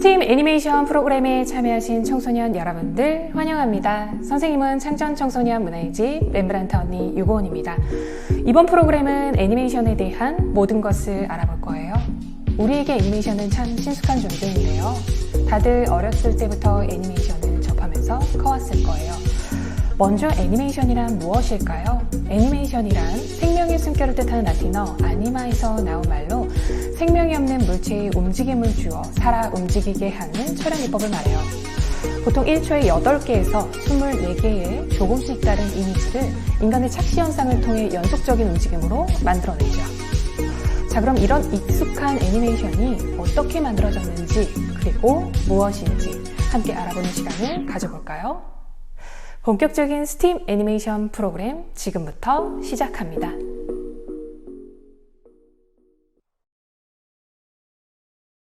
스팀 애니메이션 프로그램에 참여하신 청소년 여러분들 환영합니다. 선생님은 창전 청소년 문화의 집 렘브란트 언니 유고원입니다. 이번 프로그램은 애니메이션에 대한 모든 것을 알아볼 거예요. 우리에게 애니메이션은 참 친숙한 존재인데요. 다들 어렸을 때부터 애니메이션을 접하면서 커왔을 거예요. 먼저 애니메이션이란 무엇일까요? 애니메이션이란 생명의 숨결을 뜻하는 라틴어 아니마에서 나온 말로 물체의 움직임을 주어 살아 움직이게 하는 촬영 기법을 말해요. 보통 1초에 8개에서 24개의 조금씩 다른 이미지를 인간의 착시 현상을 통해 연속적인 움직임으로 만들어내죠. 자, 그럼 이런 익숙한 애니메이션이 어떻게 만들어졌는지, 그리고 무엇인지 함께 알아보는 시간을 가져볼까요? 본격적인 스팀 애니메이션 프로그램 지금부터 시작합니다.